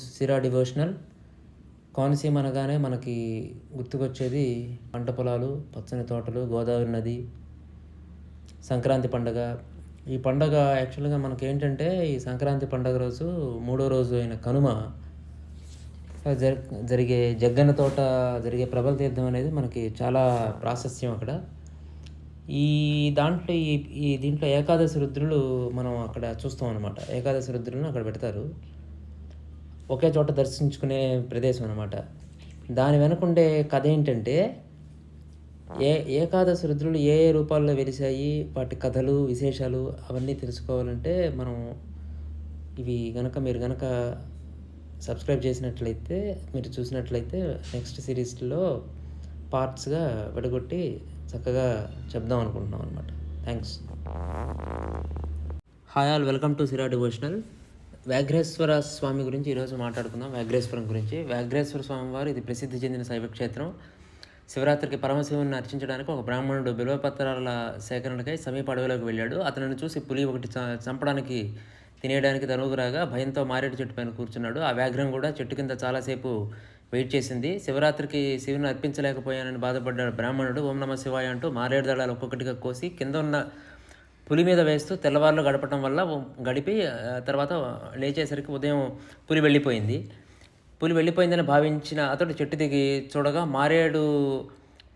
సిరా డివోషనల్. కోనసీమ అనగానే మనకి గుర్తుకొచ్చేది పంట పొలాలు పచ్చని తోటలు గోదావరి నది సంక్రాంతి పండగ. ఈ పండగ యాక్చువల్గా మనకి ఏంటంటే ఈ సంక్రాంతి పండగ రోజు మూడో రోజు అయిన కనుమ జరి జరిగే జగ్గన్న తోట జరిగే ప్రబల తీర్థం అనేది మనకి చాలా ప్రాశస్త్యం అక్కడ. ఈ దాంట్లో ఈ ఈ దీంట్లో ఏకాదశి రుద్రులు మనం అక్కడ చూస్తాం అనమాట ఏకాదశి రుద్రులను అక్కడ పెడతారు. ఒకే చోట దర్శించుకునే ప్రదేశం అనమాట దాని వెనకుండే కథ ఏంటంటే ఏ ఏకాదశి రుద్రులు ఏ ఏ రూపాల్లో వెలిసాయి వాటి కథలు విశేషాలు అవన్నీ తెలుసుకోవాలంటే మనం ఇవి గనక మీరు గనక సబ్స్క్రైబ్ చేసినట్లయితే మీరు చూసినట్లయితే నెక్స్ట్ సిరీస్లో పార్ట్స్గా విడగొట్టి చక్కగా చెప్దాం అనుకుంటున్నాం అనమాట thanks. Hi all welcome to Sira devotional. Vyaghreshwara Swamy గురించి ఈరోజు మాట్లాడుకుందాం. వ్యాఘ్రేశ్వరం గురించి. వ్యాఘ్రేశ్వర స్వామి వారు ఇది ప్రసిద్ధి చెందిన శైవ క్షేత్రం. శివరాత్రికి పరమశివుని అర్చించడానికి ఒక బ్రాహ్మణుడు బిల్వపత్రాల సేకరణకై సమీప అడవిలోకి వెళ్ళాడు. అతనిని చూసి పులి ఒకటి చంపడానికి తినేయడానికి తనుగురాగా భయంతో మారేడు చెట్టు పైన కూర్చున్నాడు. ఆ వ్యాఘ్రం కూడా చెట్టు కింద చాలాసేపు వెయిట్ చేసింది. శివరాత్రికి శివుని అర్పించలేకపోయానని బాధపడ్డాడు బ్రాహ్మణుడు. ఓం నమ శివాయ అంటూ మారేడు దళాలు ఒక్కొక్కటిగా కోసి కింద ఉన్న పులి మీద వేస్తూ తెల్లవారులు గడపడం వల్ల గడిపి తర్వాత లేచేసరికి ఉదయం పులి వెళ్ళిపోయింది. పులి వెళ్ళిపోయిందని భావించిన అతడు చెట్టు దిగి చూడగా మారేడు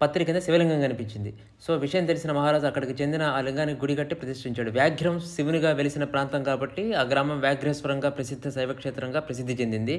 పత్రి కింద శివలింగం కనిపించింది. సో విషయం తెలిసిన మహారాజు అక్కడికి చెందిన ఆ లింగానికి గుడి కట్టి ప్రతిష్ఠించాడు. వ్యాఘ్రం శివునిగా వెలిసిన ప్రాంతం కాబట్టి ఆ గ్రామం వ్యాఘ్రేశ్వరంగా ప్రసిద్ధ శైవక్షేత్రంగా ప్రసిద్ధి చెందింది.